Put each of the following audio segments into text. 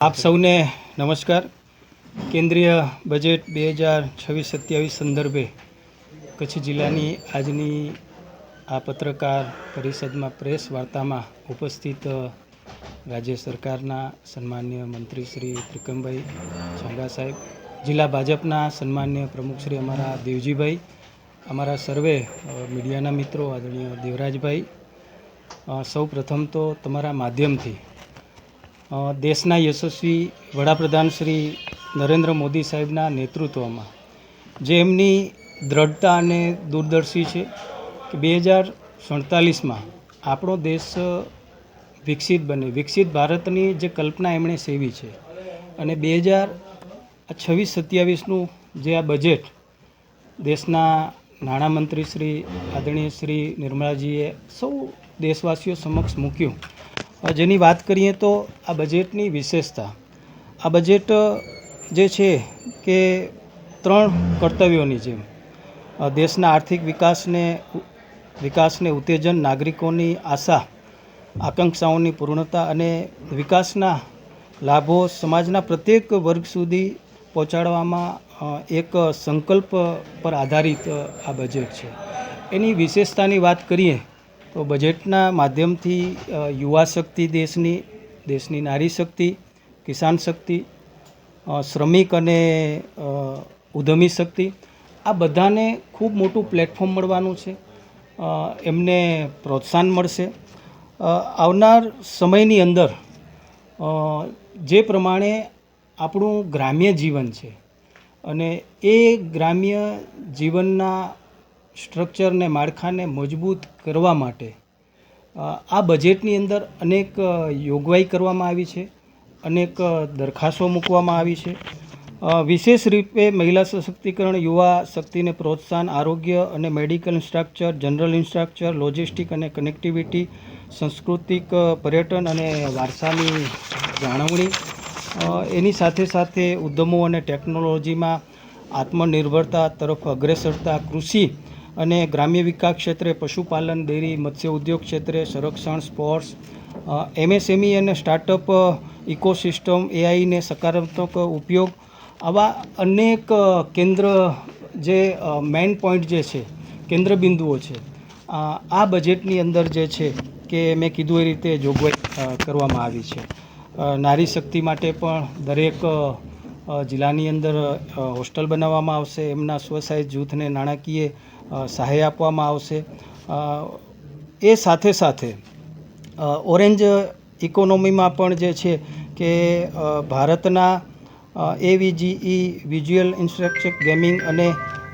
આપ સૌને નમસ્કાર. કેન્દ્રીય બજેટ બે હજાર છવ્વીસ સત્યાવીસ સંદર્ભે કચ્છ જિલ્લાની આજની આ પત્રકાર પરિષદમાં પ્રેસ વાર્તામાં ઉપસ્થિત રાજ્ય સરકારના સન્માન્ય મંત્રી શ્રી ત્રિકમભાઈ છાંગા સાહેબ, જિલ્લા ભાજપના સન્માન્ય પ્રમુખ શ્રી અમારા દેવજીભાઈ, અમારા સર્વે મીડિયાના મિત્રો આદરણીય દેવરાજભાઈ. સૌ પ્રથમ તો તમારા માધ્યમથી દેશના યશસ્વી વડાપ્રધાન શ્રી નરેન્દ્ર મોદી સાહેબના નેતૃત્વમાં, જે એમની દ્રઢતા અને દૂરદર્શી છે કે બે હજાર સુડતાલીસમાં આપણો દેશ વિકસિત બને. વિકસિત ભારતની જે કલ્પના એમણે સેવી છે અને બે હજાર છવ્વીસ સત્યાવીસનું જે આ બજેટ દેશના નાણામંત્રી શ્રી આદરણીય શ્રી નિર્મલાજીએ સૌ દેશવાસીઓ સમક્ષ મૂક્યું જેની વાત કરીએ તો આ બજેટની વિશેષતા. આ બજેટ જે છે કે ત્રણ કર્તવ્યોની જેમ. દેશના આર્થિક વિકાસને વિકાસને ઉત્તેજન, નાગરિકોની આશા, આકાંક્ષાઓની પૂર્ણતા અને વિકાસના લાભો સમાજના પ્રત્યેક વર્ગ સુધી પહોંચાડવામાં એક સંકલ્પ પર આધારિત આ બજેટ છે. એની વિશેષતાની વાત કરીએ તો બજેટના માધ્યમથી યુવા શક્તિ દેશની દેશની નારી શક્તિ, કિસાન શક્તિ શ્રમિક અને ઉધમી શક્તિ, આ બધાને ખૂબ મોટું પ્લેટફોર્મ મળવાનું છે. એમને પ્રોત્સાહન મળશે. આવનાર સમયની અંદર જે પ્રમાણે આપણું ગ્રામ્ય જીવન છે અને એ ગ્રામ્ય જીવનના સ્ટ્રક્ચરને, માળખાને મજબૂત કરવા માટે આ બજેટની અંદર અનેક જોગવાઈ કરવામાં આવી છે, અનેક દરખાસ્તો મૂકવામાં આવી છે. વિશેષ રૂપે મહિલા સશક્તિકરણ, યુવા શક્તિને પ્રોત્સાહન, આરોગ્ય અને medical infrastructure general infrastructure logistic અને કનેક્ટિવિટી, સાંસ્કૃતિક પર્યટન અને વારસાની જાળવણી એની સાથે સાથે ઉદ્યમો અને ટેકનોલોજીમાં આત્મનિર્ભરતા તરફ અગ્રેસરતા કૃષિ અને ગ્રામ્ય વિકાસ ક્ષેત્રે પશુપાલન, ડેરી, મત્સ્ય ઉદ્યોગ ક્ષેત્રે સંરક્ષણ, સ્પોર્ટ્સ એમએસએમઈ અને સ્ટાર્ટઅપ ઇકોસિસ્ટમ એઆઈને સકારાત્મક ઉપયોગ, આવા અનેક કેન્દ્ર જે મેઇન પોઈન્ટ જે છે કેન્દ્ર બિંદુઓ છે આ બજેટની અંદર જે છે કે મેં કીધું એ રીતે જોગવાઈ કરવામાં આવી છે. નારી શક્તિ માટે પણ દરેક જિલ્લાની અંદર હોસ્ટેલ બનાવવામાં આવશે, એમના સ્વસહાય જૂથને નાણાકીય સહાય આપવામાં આવશે. એ સાથે સાથે ઓરેન્જ ઇકોનોમીમાં પણ જે છે કે ભારતના એવીજીઈ વિઝ્યુઅલ ઇન્સ્ટ્રક્ચર ગેમિંગ અને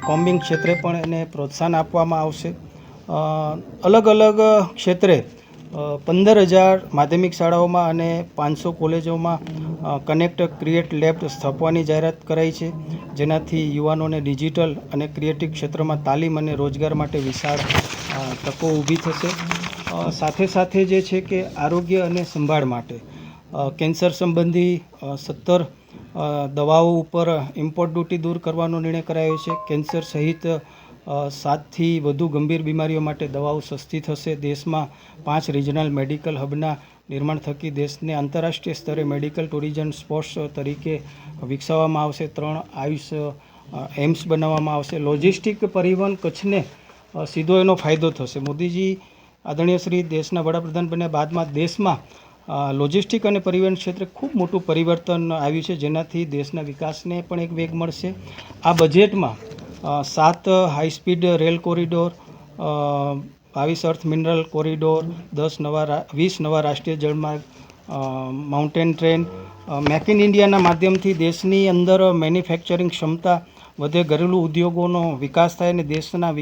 કોમ્બિંગ ક્ષેત્રે પણ એને પ્રોત્સાહન આપવામાં આવશે. અલગ અલગ ક્ષેત્રે પંદર હજાર માધ્યમિક શાળાઓમાં અને પાંચસો કોલેજોમાં કનેક્ટ ક્રિએટ લેબ સ્થાપવાની જાહેરાત કરાઈ છે. જેનાથી યુવાનોને ડિજિટલ અને ક્રિએટિવ ક્ષેત્રમાં તાલીમ અને રોજગાર માટે વિશાળ તકો ઊભી થશે. સાથે સાથે જે છે કે આરોગ્ય અને સંભાળ માટે કેન્સર સંબંધી સત્તર દવાઓ ઉપર ઇમ્પોર્ટ ડ્યુટી દૂર કરવાનો નિર્ણય કરાયો છે. કેન્સર સહિત સાતથી વધુ ગંભીર બીમારીઓ માટે દવાઓ સસ્તી થશે. દેશમાં પાંચ રિજનલ મેડિકલ હબના નિર્માણ થકી દેશને આંતરરાષ્ટ્રીય સ્તરે મેડિકલ ટુરિઝમ સ્પોર્ટ્સ તરીકે વિકસાવવામાં આવશે. ત્રણ આયુષ એમ્સ બનાવવામાં આવશે. લોજિસ્ટિક પરિવહન કચ્છને સીધો એનો ફાયદો થશે. મોદીજી, આદરણીય શ્રી, દેશના વડાપ્રધાન બન્યા બાદમાં દેશમાં લોજિસ્ટિક અને પરિવહન ક્ષેત્રે ખૂબ મોટું પરિવર્તન આવ્યું છે. જેનાથી દેશના વિકાસને પણ એક વેગ મળશે. આ બજેટમાં સાત હાઈ સ્પીડ રેલ કોરિડોર બાવીસ અર્થ મિનરલ કોરિડોર દસ નવા વીસ નવા રાષ્ટ્રીય જળમાર્ગ માઉન્ટેન ટ્રેન મેક ઇન ઇન્ડિયાના માધ્યમથી દેશની અંદર મેન્યુફેક્ચરિંગ ક્ષમતા વધે, ઘરેલું ઉદ્યોગોનો વિકાસ થાય અને દેશના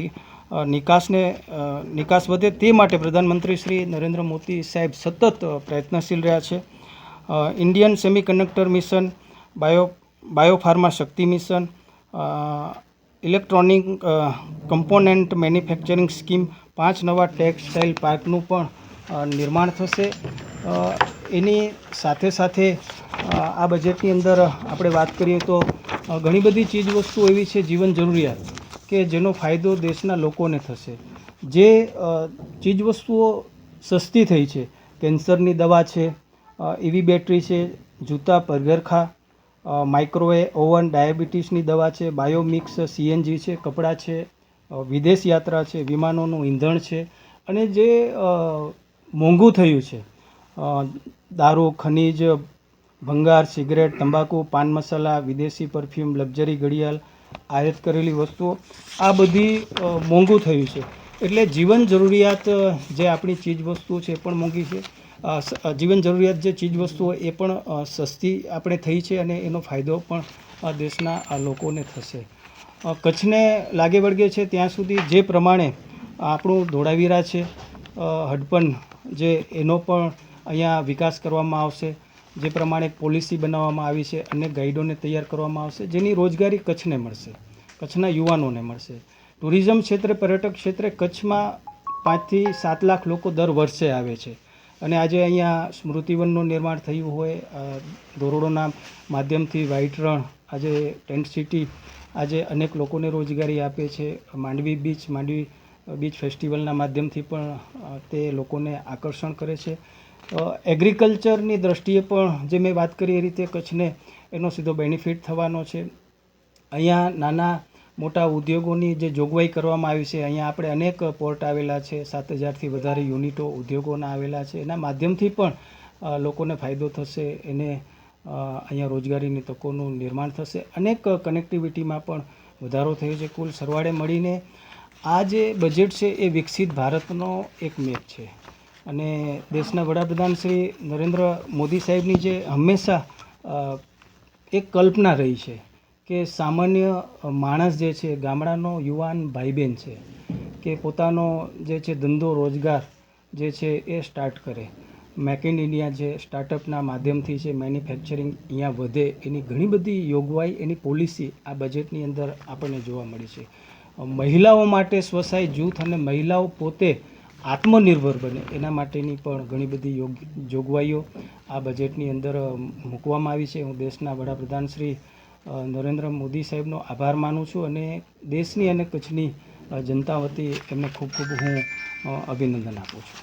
નિકાસને નિકાસ વધે તે માટે પ્રધાનમંત્રી શ્રી નરેન્દ્ર મોદી સાહેબ સતત પ્રયત્નશીલ રહ્યા છે. Indian semiconductor mission bio biopharma Shakti mission electronic component manufacturing scheme પાંચ નવા ટેક્સટાઇલ પાર્કનું પણ નિર્માણ થશે. એની સાથે સાથે આ બજેટની અંદર આપણે વાત કરીએ તો ઘણી બધી ચીજવસ્તુઓ એવી છે જીવન જરૂરિયાત કે જેનો ફાયદો દેશના લોકોને થશે. જે ચીજવસ્તુઓ સસ્તી થઈ છે, કેન્સરની દવા છે એવી બેટરી છે, જૂતા પગરખા માઇક્રોવેવ ઓવન ડાયાબિટીસની દવા છે બાયોમિક્સ સીએનજી છે, કપડાં છે વિદેશ યાત્રા છે, વિમાનોનું ઈંધણ છે અને જે મોંઘું થયું છે. દારૂ, ખનીજ, ભંગાર, સિગરેટ, તંબાકુ, પાન મસાલા, વિદેશી પરફ્યુમ લક્ઝરી ઘડિયાળ, આયાત કરેલી વસ્તુઓ, આ બધી મોંઘું થયું છે. એટલે જીવન જરૂરિયાત, જે આપણી ચીજ વસ્તુઓ છે એ પણ મોંઘી છે. જીવન જરૂરિયાત જે ચીજવસ્તુઓ એ પણ સસ્તી આપણે થઈ છે અને એનો ફાયદો પણ દેશના લોકોને થશે. કચ્છને લાગે વળગે છે ત્યાં સુધી જે પ્રમાણે આપણું ધોળાવીરા છે હડપણ જે એનો પણ અહીંયા વિકાસ કરવામાં આવશે, જે પ્રમાણે પોલિસી બનાવવામાં આવી છે અને ગાઈડોને તૈયાર કરવામાં આવશે, જેની રોજગારી કચ્છને મળશે, કચ્છના યુવાનોને મળશે. ટુરિઝમ ક્ષેત્રે, પર્યટક ક્ષેત્રે કચ્છમાં પાંચથી સાત લાખ લોકો દર વર્ષે આવે છે. અને આજે અહીંયા સ્મૃતિવનનું નિર્માણ થયું હોય ધોરડોના માધ્યમથી વ્હાઇટ રણ, આજે ટેન્ટ સિટી, આજે અનેક લોકોને રોજગારી આપે છે. માંડવી બીચ માંડવી બીચ ફેસ્ટિવલના માધ્યમથી પણ તે લોકોને આકર્ષણ કરે છે. એગ્રીકલ્ચરની દ્રષ્ટિએ પણ જે મેં વાત કરી એ રીતે કચ્છને એનો સીધો બેનિફિટ થવાનો છે. અહીંયા નાના મોટા ઉદ્યોગોની જે જોગવાઈ કરવામાં આવી છે, અહીંયા આપણે અનેક પોર્ટ આવેલા છે, સાત હજારથી વધારે યુનિટો ઉદ્યોગોના આવેલા છે. એના માધ્યમથી પણ લોકોને ફાયદો થશે, એને અહીંયા રોજગારીની તકોનું નિર્માણ થશે. અનેક કનેક્ટિવિટીમાં પણ વધારો થયો છે. કુલ સરવાળે મળીને આ જે બજેટ છે, એ વિકસિત ભારતનો એક મેપ છે. અને દેશના વડાપ્રધાન શ્રી નરેન્દ્ર મોદી સાહેબની જે હંમેશા એક કલ્પના રહી છે. કે સામાન્ય માણસ જે છે, ગામડાનો યુવાન ભાઈ બહેન છે, કે પોતાનો જે છે ધંધો, રોજગાર જે છે એ સ્ટાર્ટ કરે. મેક ઇન ઇન્ડિયા જે સ્ટાર્ટઅપના માધ્યમથી છે મેન્યુફેક્ચરિંગ અહીંયા વધે, એની ઘણી બધી યોગવાઈ, એની પોલિસી આ બજેટની અંદર આપણને જોવા મળી છે. મહિલાઓ માટે સ્વસહાય જૂથ અને મહિલાઓ પોતે આત્મનિર્ભર બને, એના માટેની પણ ઘણી બધી યોગ, જોગવાઈઓ આ બજેટની અંદર મૂકવામાં આવી છે. હું દેશના વડાપ્રધાન શ્રી નરેન્દ્ર મોદી સાહેબનો આભાર માનું છું અને દેશની અને કચ્છની જનતા વતી એમને ખૂબ ખૂબ હું અભિનંદન આપું છું.